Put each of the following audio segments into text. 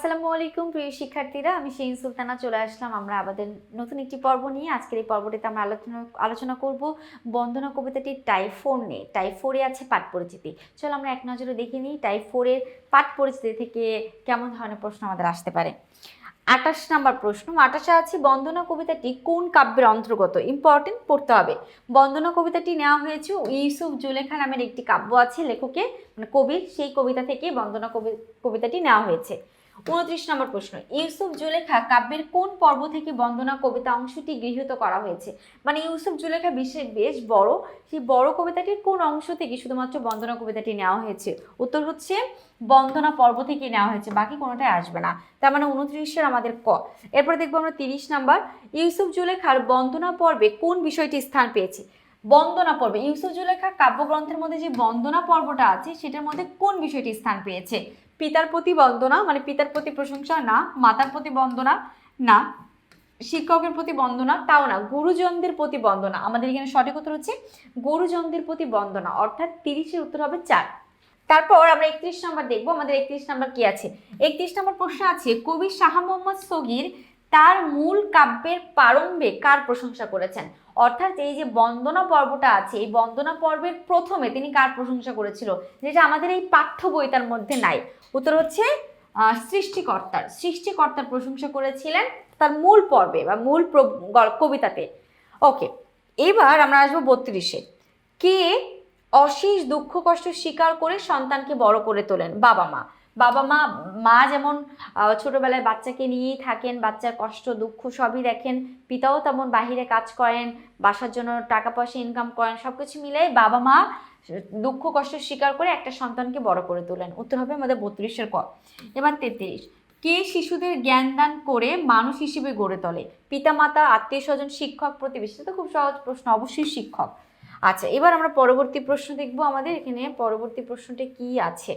আসসালামু আলাইকুম, প্রিয় শিক্ষার্থীরা। আমি শিন সুলতানা, চলে আসলাম আমরা আমাদের নতুন একটি পর্ব নিয়ে। আজকের এই পর্বটিতে আমরা আলোচনা আলোচনা করব বন্দনা কবিতাটি টাইপ ফোর নিয়ে। টাইপ ফোরে আছে পাঠ পরিচিতি। চলো আমরা এক নজরে দেখে নিই টাইপ ফোরের পাঠ পরিচিতি থেকে কেমন ধরনের প্রশ্ন আমাদের আসতে পারে। আঠাশ নাম্বার প্রশ্ন, আঠাশে আছে বন্দনা কবিতাটি কোন কাব্যের অন্তর্গত? ইম্পর্টেন্ট পড়তে হবে। বন্দনা কবিতাটি নেওয়া হয়েছে ইউসুফ জুলেখা নামের একটি কাব্য আছে লেখকের মানে কবির, সেই কবিতা থেকে বন্দনা কবি, কবিতাটি নেওয়া হয়েছে। উনত্রিশ নম্বর প্রশ্ন, ইউসুফ জুলেখা কাব্যের কোন পর্ব থেকে বন্দনা কবিতা অংশটি গৃহীত করা হয়েছে? মানে ইউসুফ জুলেখা বিশ্বের বেশ বড়, সেই বড় কবিতাটির কোন অংশ থেকে শুধুমাত্র বন্দনা কবিতাটি নেওয়া হয়েছে? উত্তর হচ্ছে, বন্দনা পর্ব থেকে নেওয়া হয়েছে, বাকি কোনোটাই আসবে না। তার মানে উনত্রিশের আমাদের ক। এরপরে দেখব আমরা তিরিশ নাম্বার, ইউসুফ জুলেখার বন্দনা পর্বে কোন বিষয়টি স্থান পেয়েছে? বন্দনা পর্বে। ইউসুফ জুলেখা কাব্যগ্রন্থের মধ্যে যে বন্দনা পর্বটা আছে, সেটার মধ্যে কোন বিষয়টি স্থান পেয়েছে? পিতার প্রতি বন্দনা মানে পিতার প্রতি প্রশংসা, না, মাতার প্রতি বন্দনা, না, শিক্ষকের প্রতি বন্দনা, তাও না, গুরুজনদের প্রতি বন্দনা। আমাদের এখানে সঠিক উত্তর হচ্ছে গুরুজনদের প্রতি বন্দনা, অর্থাৎ তিরিশের উত্তর হবে চার। তারপর আমরা একত্রিশ নাম্বার দেখব, আমাদের একত্রিশ নাম্বার কি আছে? একত্রিশ নাম্বার প্রশ্ন আছে, কবি শাহ মোহাম্মদ সগির তার মূল কাব্যের প্রারম্ভে কার প্রশংসা করেছেন? অর্থাৎ এই যে বন্দনা পর্বটা আছে, এই বন্দনা পর্বের প্রথমে তিনি কার প্রশংসা করেছিল? যেটা আমাদের এই পাঠ্য বইটার মধ্যে নাই। উত্তর হচ্ছে সৃষ্টিকর্তার। সৃষ্টিকর্তার প্রশংসা করেছিলেন তার মূল পর্বে বা মূল কবিতাতে। ওকে, এবার আমরা আসব বত্রিশে। কে অশেষ দুঃখ কষ্ট স্বীকার করে সন্তানকে বড় করে তোলেন? বাবা মা বাবা মা মা যেমন ছোটবেলায় বাচ্চাকে নিয়েই থাকেন, বাচ্চার কষ্ট, দুঃখ সবই দেখেন, পিতাও তেমন বাহিরে কাজ করেন, বাসার জন্য টাকা পয়সা ইনকাম করেন সব কিছু মিলে বাবা মা দুঃখ, কষ্ট স্বীকার করে একটা সন্তানকে বড় করে তোলেন। উত্তর হবে আমাদের বত্রিশের ক। এবার তেত্রিশ। কে শিশুদের জ্ঞান দান করে মানুষ হিসেবে গড়ে তোলে? পিতামাতা আত্মীয় স্বজন শিক্ষক, প্রতিবেশী? তো খুব সহজ প্রশ্ন, অবশ্যই শিক্ষক। আচ্ছা এবার আমরা পরবর্তী প্রশ্ন দেখব আমাদের। এখানে পরবর্তী প্রশ্নটি কি আছে?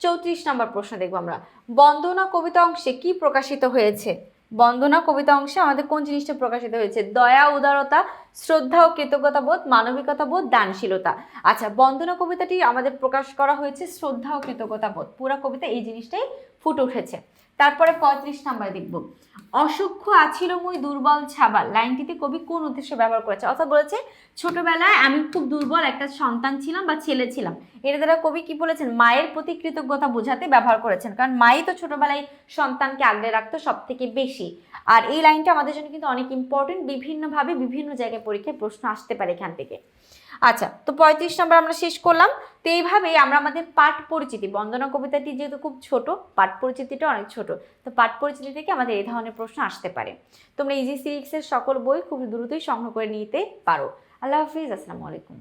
চৌত্রিশ নম্বর প্রশ্ন দেখব আমরা। বন্দনা কবিতা অংশে কি প্রকাশিত হয়েছে? বন্দনা কবিতা অংশে আমাদের কোন জিনিসটা প্রকাশিত হয়েছে? দয়া, উদারতা, শ্রদ্ধা ও কৃতজ্ঞতা বোধ মানবিকতা বোধ দানশীলতা। আচ্ছা বন্দনা কবিতাটি আমাদের প্রকাশ করা হয়েছে শ্রদ্ধা ও কৃতজ্ঞতা বোধ পুরা কবিতা এই জিনিসটাই ফুটে উঠেছে। তারপরে পঁয়ত্রিশ নাম্বার দেখব। আছিল মুই দুর্বল, ছাবাল। লাইনটিতে কবি কোন উদ্দেশ্যে ব্যবহার করেছে? অর্থাৎ বলেছে, ছোটবেলায় আমি খুব দুর্বল একটা সন্তান ছিলাম বা ছেলে ছিলাম। এর দ্বারা কবি কি বলেছেন? মায়ের প্রতি কৃতজ্ঞতা বোঝাতে ব্যবহার করেছেন। কারণ মাই তো ছোটবেলায় সন্তানকে আগলে রাখতো সব থেকে বেশি। আর এই লাইনটা আমাদের জন্য কিন্তু অনেক ইম্পর্টেন্ট বিভিন্নভাবে বিভিন্ন জায়গায় পরীক্ষায় প্রশ্ন আসতে পারে এখান থেকে। আচ্ছা তো পঁয়ত্রিশ নম্বর আমরা শেষ করলাম। তো এইভাবেই আমরা আমাদের পাঠ পরিচিতি বন্দনা কবিতাটি যেহেতু খুব ছোট পাঠ পরিচিতিটা অনেক ছোট। তো পাঠ পরিচিতি থেকে আমাদের এই ধরনের প্রশ্ন আসতে পারে। তোমরা ইজি সিরিক্সের সকল বই খুব দ্রুতই সংগ্রহ করে নিতে পারো। আল্লাহ হাফিজ, আসসালামু আলাইকুম।